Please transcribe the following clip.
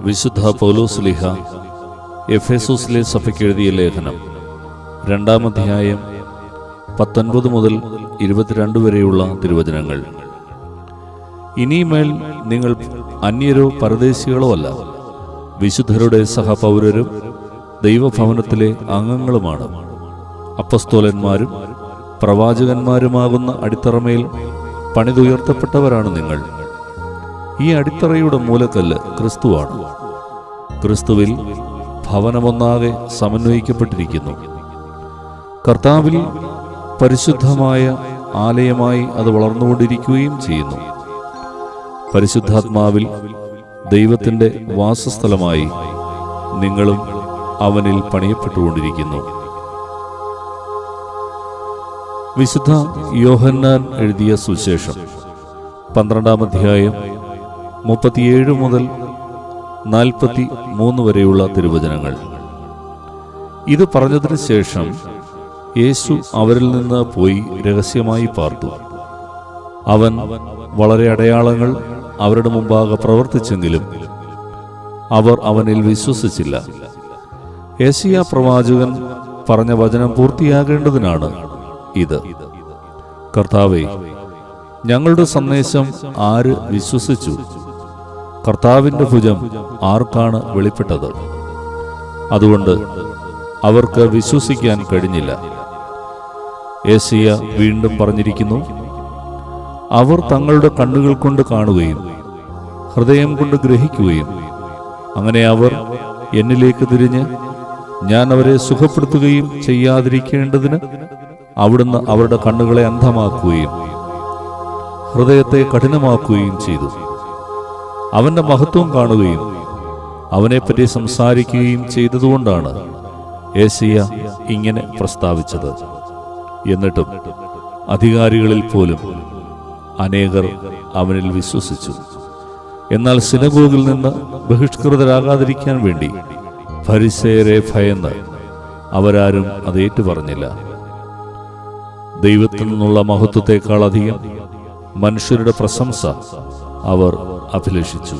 വിശുദ്ധ പൗലോസ്ലിഹ എഫേസോസിലെ സഭയ്ക്ക് എഴുതിയ ലേഖനം രണ്ടാം അധ്യായം പത്തൊൻപത് മുതൽ ഇരുപത്തിരണ്ട് വരെയുള്ള തിരുവചനങ്ങൾ. ഇനിമേൽ നിങ്ങൾ അന്യരോ പരദേശികളോ അല്ല വിശുദ്ധരുടെ സഹപൗരരും ദൈവഭവനത്തിലെ അംഗങ്ങളുമാണ്. അപ്പസ്തോലന്മാരും പ്രവാചകന്മാരുമാകുന്ന അടിത്തറമേൽ പണിതുയർത്തപ്പെട്ടവരാണ് നിങ്ങൾ. ഈ അടിത്തറയുടെ മൂലക്കല്ല് ക്രിസ്തുവാണ്. ക്രിസ്തുവിൽ ഭവനമൊന്നാകെ സമന്വയിക്കപ്പെട്ടിരിക്കുന്നു. കർത്താവിൽ പരിശുദ്ധമായ ആലയമായി അത് വളർന്നുകൊണ്ടിരിക്കുകയും ചെയ്യുന്നു. പരിശുദ്ധാത്മാവിൽ ദൈവത്തിന്റെ വാസസ്ഥലമായി നിങ്ങളും അവനിൽ പണിയപ്പെട്ടുകൊണ്ടിരിക്കുന്നു. വിശുദ്ധ യോഹന്നാൻ എഴുതിയ സുവിശേഷം പന്ത്രണ്ടാം അധ്യായം മുപ്പത്തിയേഴ് മുതൽ നാൽപ്പത്തി മൂന്ന് വരെയുള്ള തിരുവചനങ്ങൾ. ഇത് പറഞ്ഞതിന് ശേഷം യേശു അവരിൽ നിന്ന് പോയി രഹസ്യമായി പാർത്തു. അവൻ വളരെ അടയാളങ്ങൾ അവരുടെ മുമ്പാകെ പ്രവർത്തിച്ചെങ്കിലും അവർ അവനിൽ വിശ്വസിച്ചില്ല. യേശിയ പ്രവാചകൻ പറഞ്ഞ വചനം പൂർത്തിയാകേണ്ടതിനാണ് ഇത്. കർത്താവെ ഞങ്ങളുടെ സന്ദേശം ആര് വിശ്വസിച്ചു? കർത്താവിന്റെ ഭുജം ആർക്കാണ് വെളിപ്പെട്ടത്? അതുകൊണ്ട് അവർക്ക് വിശ്വസിക്കാൻ കഴിഞ്ഞില്ല. ഏസിയ വീണ്ടും പറഞ്ഞിരിക്കുന്നു അവർ തങ്ങളുടെ കണ്ണുകൾ കൊണ്ട് കാണുകയും ഹൃദയം കൊണ്ട് ഗ്രഹിക്കുകയും അങ്ങനെ അവർ എന്നിലേക്ക് തിരിഞ്ഞ് ഞാൻ അവരെ സുഖപ്പെടുത്തുകയും ചെയ്യാതിരിക്കേണ്ടതിന് അവിടുന്ന് അവരുടെ കണ്ണുകളെ അന്ധമാക്കുകയും ഹൃദയത്തെ കഠിനമാക്കുകയും ചെയ്തു. അവന്റെ മഹത്വം കാണുകയും അവനെപ്പറ്റി സംസാരിക്കുകയും ചെയ്തതുകൊണ്ടാണ് ഏസിയ ഇങ്ങനെ പ്രസ്താവിച്ചത്. എന്നിട്ടും അധികാരികളിൽ പോലും അനേകർ അവനിൽ വിശ്വസിച്ചു. എന്നാൽ സിനഗോഗിൽ നിന്ന് ബഹിഷ്കൃതരാകാതിരിക്കാൻ വേണ്ടി ഫരിസേരെ ഭയന്ന് അവരാരും അത് ഏറ്റുപറഞ്ഞില്ല. ദൈവത്തിൽ നിന്നുള്ള മഹത്വത്തെക്കാളധികം മനുഷ്യരുടെ പ്രശംസ അവർ അഭിലഷിച്ചു.